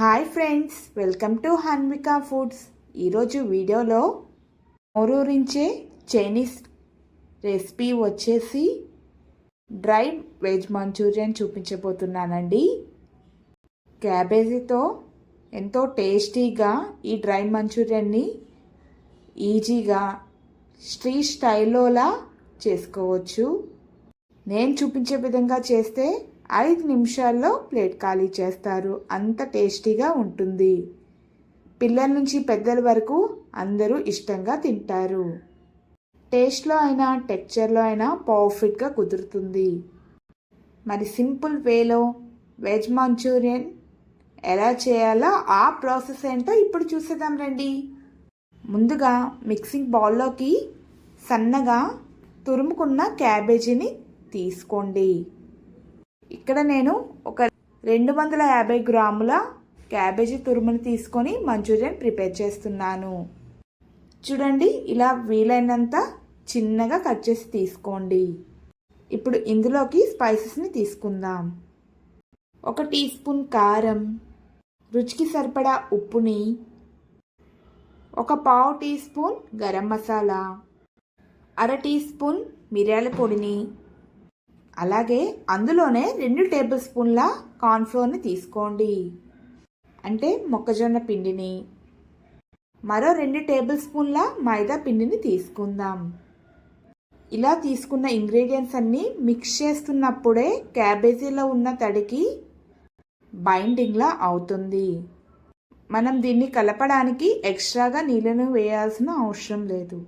Hi friends welcome to Hanvika Foods. ఈరోజు వీడియోలో మోరూరించే చైనీస్ రెసిపీ వచ్చేసి డ్రై వెజ్ మంచూరియన్ చూపించబోతున్నానండి. క్యాబేజీతో ఎంతో టేస్టీగా ఈ డ్రై మంచూరియన్ని ఈజీగా స్ట్రీట్ స్టైల్లోలా చేసుకోవచ్చు. నేను చూపించే విధంగా చేస్తే ఐదు నిమిషాల్లో ప్లేట్ ఖాళీ చేస్తారు. అంత టేస్టీగా ఉంటుంది. పిల్లల నుంచి పెద్దల వరకు అందరూ ఇష్టంగా తింటారు. టేస్ట్లో అయినా టెక్చర్లో అయినా పర్ఫెక్ట్గా కుదురుతుంది. మరి సింపుల్ వేలో వెజ్ మంచూరియన్ ఎలా చేయాలో ఆ ప్రాసెస్ ఏంటో ఇప్పుడు చూసేద్దాం రండి. ముందుగా మిక్సింగ్ బౌల్లోకి సన్నగా తురుముకున్న క్యాబేజీని తీసుకోండి. ఇక్కడ నేను ఒక రెండు వందల యాభై గ్రాముల క్యాబేజీ తురుమును తీసుకొని మంచూరియన్ ప్రిపేర్ చేస్తున్నాను. చూడండి ఇలా వీలైనంత చిన్నగా కట్ చేసి తీసుకోండి. ఇప్పుడు ఇందులోకి స్పైసెస్ని తీసుకుందాం. ఒక టీ స్పూన్ కారం రుచికి సరిపడా ఉప్పుని ఒక పావు టీ స్పూన్ గరం మసాలా అర టీ స్పూన్ మిరియాల పొడిని అలాగే అందులోనే రెండు టేబుల్ స్పూన్ల కార్న్ఫ్లోర్ని తీసుకోండి. అంటే మొక్కజొన్న పిండిని. మరో రెండు టేబుల్ స్పూన్ల మైదా పిండిని తీసుకుందాం. ఇలా తీసుకున్న ఇంగ్రీడియంట్స్ అన్నీ మిక్స్ చేస్తున్నప్పుడే క్యాబేజీలో ఉన్న తడికి బైండింగ్లా అవుతుంది. మనం దీన్ని కలపడానికి ఎక్స్ట్రాగా నీళ్ళను వేయాల్సిన అవసరం లేదు.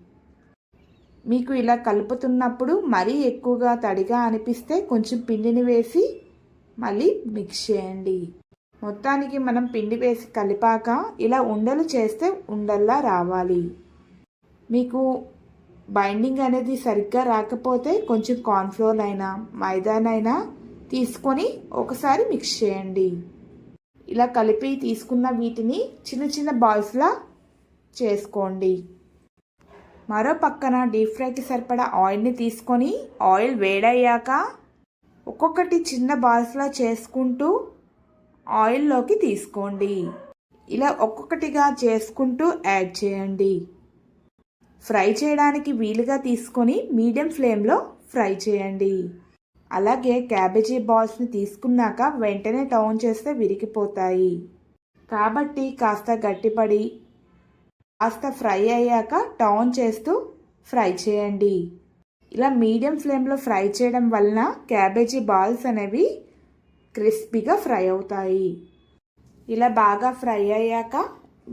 మీకు ఇలా కలుపుతున్నప్పుడు మరీ ఎక్కువగా తడిగా అనిపిస్తే కొంచెం పిండిని వేసి మళ్ళీ మిక్స్ చేయండి. మొత్తానికి మనం పిండి వేసి కలిపాక ఇలా ఉండలు చేస్తే ఉండల్లా రావాలి. మీకు బైండింగ్ అనేది సరిగ్గా రాకపోతే కొంచెం కార్న్ఫ్లోర్ అయినా మైదానైనా తీసుకొని ఒకసారి మిక్స్ చేయండి. ఇలా కలిపి తీసుకున్న వీటిని చిన్న చిన్న బాల్స్లా చేసుకోండి. మరో పక్కన డీప్ ఫ్రైకి సరిపడా ఆయిల్ని తీసుకొని ఆయిల్ వేడయ్యాక ఒక్కొక్కటి చిన్న బాల్స్లా చేసుకుంటూ ఆయిల్లోకి తీసుకోండి. ఇలా ఒక్కొక్కటిగా చేసుకుంటూ యాడ్ చేయండి. ఫ్రై చేయడానికి వీలుగా తీసుకొని మీడియం ఫ్లేమ్లో ఫ్రై చేయండి. అలాగే క్యాబేజీ బాల్స్ని తీసుకున్నాక వెంటనే టౌన్ చేస్తే విరిగిపోతాయి. కాబట్టి కాస్త గట్టిపడి కాస్త ఫ్రై అయ్యాక టర్న్ చేస్తూ ఫ్రై చేయండి. ఇలా మీడియం ఫ్లేమ్లో ఫ్రై చేయడం వలన క్యాబేజీ బాల్స్ అనేవి క్రిస్పీగా ఫ్రై అవుతాయి. ఇలా బాగా ఫ్రై అయ్యాక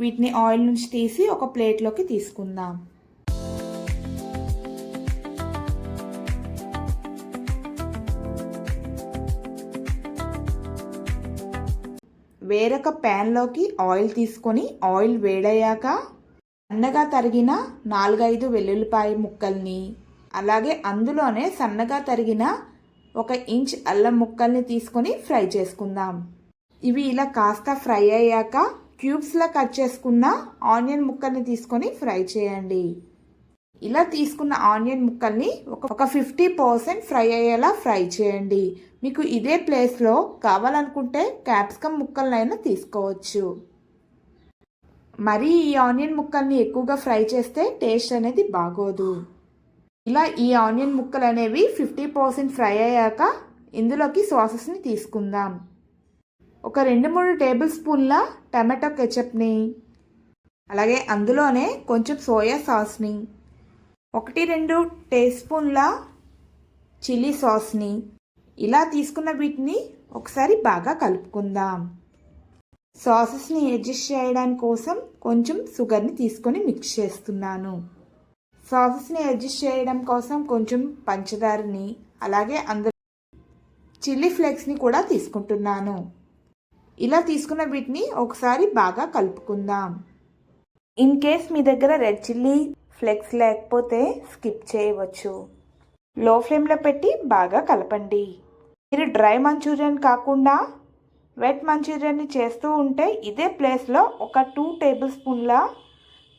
వీటిని ఆయిల్ నుంచి తీసి ఒక ప్లేట్లోకి తీసుకుందాం. వేరొక ప్యాన్లోకి ఆయిల్ తీసుకొని ఆయిల్ వేడయ్యాక సన్నగా తరిగిన నాలుగైదు వెల్లుల్లిపాయ ముక్కల్ని అలాగే అందులోనే సన్నగా తరిగిన ఒక ఇంచ్ అల్లం ముక్కల్ని తీసుకొని ఫ్రై చేసుకుందాం. ఇవి ఇలా కాస్త ఫ్రై అయ్యాక క్యూబ్స్లా కట్ చేసుకున్న ఆనియన్ ముక్కల్ని తీసుకొని ఫ్రై చేయండి. ఇలా తీసుకున్న ఆనియన్ ముక్కల్ని ఒక ఒక ఫిఫ్టీ పర్సెంట్ ఫ్రై అయ్యేలా ఫ్రై చేయండి. మీకు ఇదే ప్లేస్లో కావాలనుకుంటే క్యాప్సికమ్ ముక్కలనైనా తీసుకోవచ్చు. మరి ఈ ఆనియన్ ముక్కల్ని ఎక్కువగా ఫ్రై చేస్తే టేస్ట్ అనేది బాగోదు. ఇలా ఈ ఆనియన్ ముక్కలు అనేవి ఫిఫ్టీ పర్సెంట్ ఫ్రై అయ్యాక ఇందులోకి సాసెస్ని తీసుకుందాం. ఒక రెండు మూడు టేబుల్ స్పూన్ల టమాటో కెచప్ని అలాగే అందులోనే కొంచెం సోయా సాస్ని ఒకటి రెండు టీ స్పూన్ల చిల్లీ సాస్ని ఇలా తీసుకున్న వీటిని ఒకసారి బాగా కలుపుకుందాం. సాసెస్ని అడ్జస్ట్ చేయడానికి కోసం కొంచెం షుగర్ని తీసుకొని మిక్స్ చేస్తున్నాను. సాసెస్ని అడ్జస్ట్ చేయడం కోసం కొంచెం పంచదారని అలాగే అందరు చిల్లీ ఫ్లేక్స్ని కూడా తీసుకుంటున్నాను. ఇలా తీసుకున్న వీటిని ఒకసారి బాగా కలుపుకుందాం. ఇన్ కేస్ మీ దగ్గర రెడ్ చిల్లీ ఫ్లెక్స్ లేకపోతే స్కిప్ చేయవచ్చు. లో ఫ్లేమ్లో పెట్టి బాగా కలపండి. మీరు డ్రై మంచూరియన్ కాకుండా వెట్ మంచూరియన్ని చేస్తూ ఉంటే ఇదే ప్లేస్లో ఒక టూ టేబుల్ స్పూన్ల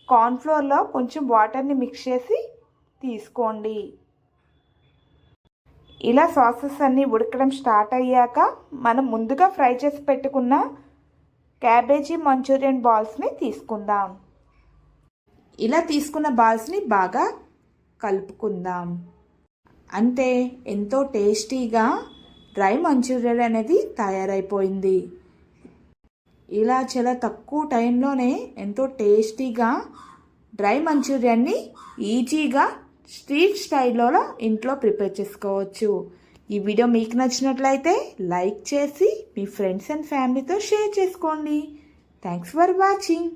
కార్న్ఫ్లోర్లో కొంచెం వాటర్ని మిక్స్ చేసి తీసుకోండి. ఇలా సాసెస్ అన్నీ ఉడకడం స్టార్ట్ అయ్యాక మనం ముందుగా ఫ్రై చేసి పెట్టుకున్న క్యాబేజీ మంచూరియన్ బాల్స్ని తీసుకుందాం. ఇలా తీసుకున్న బాల్స్ని బాగా కలుపుకుందాం. అంతే ఎంతో టేస్టీగా డ్రై మంచూరియన్ అనేది తయారైపోయింది. ఇలా చాలా తక్కువ టైంలోనే ఎంతో టేస్టీగా డ్రై మంచూరియాన్ని ఈజీగా స్ట్రీట్ స్టైల్లో ఇంట్లో ప్రిపేర్ చేసుకోవచ్చు. ఈ వీడియో మీకు నచ్చినట్లయితే లైక్ చేసి మీ ఫ్రెండ్స్ అండ్ ఫ్యామిలీతో షేర్ చేసుకోండి. Thanks for watching.